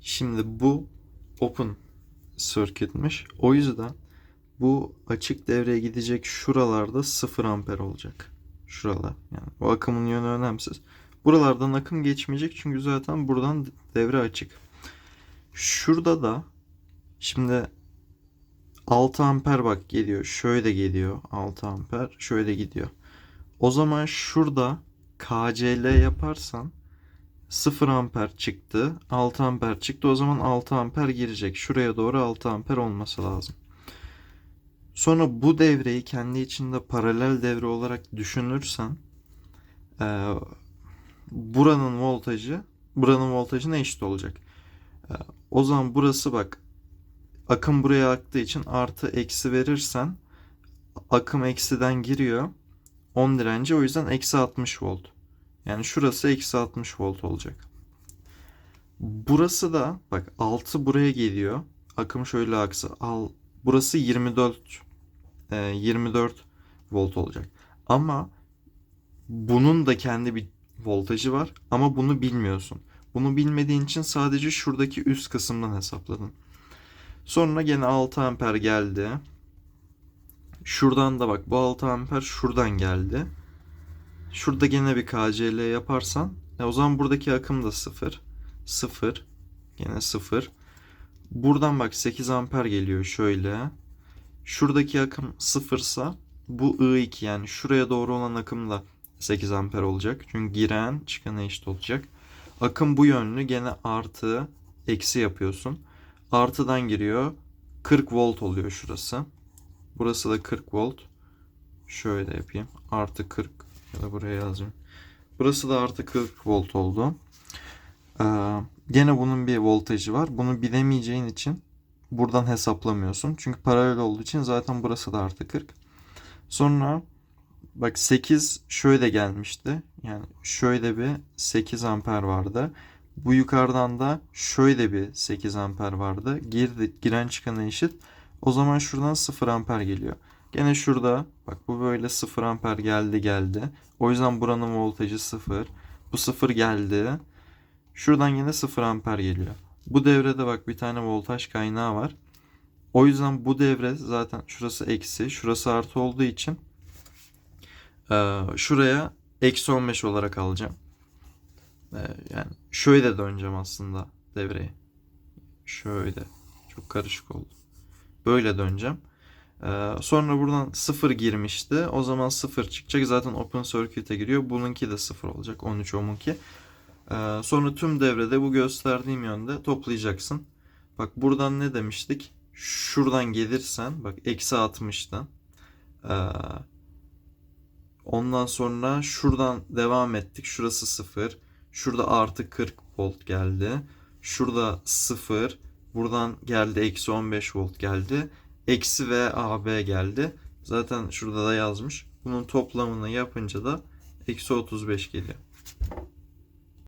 Şimdi bu open circuit'miş. O yüzden bu açık devreye gidecek şuralarda 0 amper olacak. Şuralar. Yani bu akımın yönü önemsiz. Buralardan akım geçmeyecek çünkü zaten buradan devre açık. Şurada da şimdi 6 amper bak geliyor. Şöyle geliyor 6 amper. Şöyle gidiyor. O zaman şurada KCL yaparsan 0 amper çıktı. 6 amper çıktı. O zaman 6 amper girecek. Şuraya doğru 6 amper olması lazım. Sonra bu devreyi kendi içinde paralel devre olarak düşünürsen eee, buranın voltajı buranın voltajına eşit olacak. Eee, o zaman burası bak akım buraya aktığı için artı eksi verirsen akım eksiden giriyor 10 direnci o yüzden eksi 60 volt. Yani şurası eksi 60 volt olacak. Burası da bak 6 buraya geliyor. Akım şöyle aksa. Al, burası 24 e, 24 volt olacak. Ama bunun da kendi bir voltajı var ama bunu bilmiyorsun. Bunu bilmediğin için sadece şuradaki üst kısımdan hesapladın. Sonra gene 6 amper geldi. Şuradan da bak bu 6 amper şuradan geldi. Şurada gene bir KCL yaparsan e o zaman buradaki akım da 0. 0. Gene 0. Buradan bak 8 amper geliyor şöyle. Şuradaki akım 0 ise bu I2 yani şuraya doğru olan akım da 8 amper olacak. Çünkü giren çıkana eşit olacak. Akım bu yönlü gene artı eksi yapıyorsun. Artıdan giriyor. 40 volt oluyor şurası. Burası da 40 volt. Şöyle yapayım. Artı 40 ya da buraya yazayım. Burası da artı 40 volt oldu. Ee, gene bunun bir voltajı var. Bunu bilemeyeceğin için buradan hesaplamıyorsun. Çünkü paralel olduğu için zaten burası da artı 40. Sonra bak 8 şöyle gelmişti. Yani şöyle bir 8 amper vardı. Bu yukarıdan da şöyle bir 8 amper vardı. Girdi, giren çıkana eşit. O zaman şuradan 0 amper geliyor. Gene şurada bak bu böyle 0 amper geldi geldi. O yüzden buranın voltajı 0. Bu 0 geldi. Şuradan yine 0 amper geliyor. Bu devrede bak bir tane voltaj kaynağı var. O yüzden bu devre zaten şurası eksi, şurası artı olduğu için eee, şuraya eksi 15 olarak alacağım. Eee, yani şöyle döneceğim aslında devreyi. Şöyle. Çok karışık oldu. Böyle döneceğim. Ee, sonra buradan 0 girmişti. O zaman 0 çıkacak. Zaten open circuit'e giriyor. Bununki de 0 olacak. 13 ohm'unki. Ee, sonra tüm devrede bu gösterdiğim yönde toplayacaksın. Bak buradan ne demiştik? Şuradan gelirsen bak eksi 60'tan. Ee, ondan sonra şuradan devam ettik. Şurası 0. Şurada artı 40 volt geldi. Şurada 0. Buradan geldi eksi 15 volt geldi. Eksi ve AB geldi. Zaten şurada da yazmış. Bunun toplamını yapınca da eksi 35 geliyor.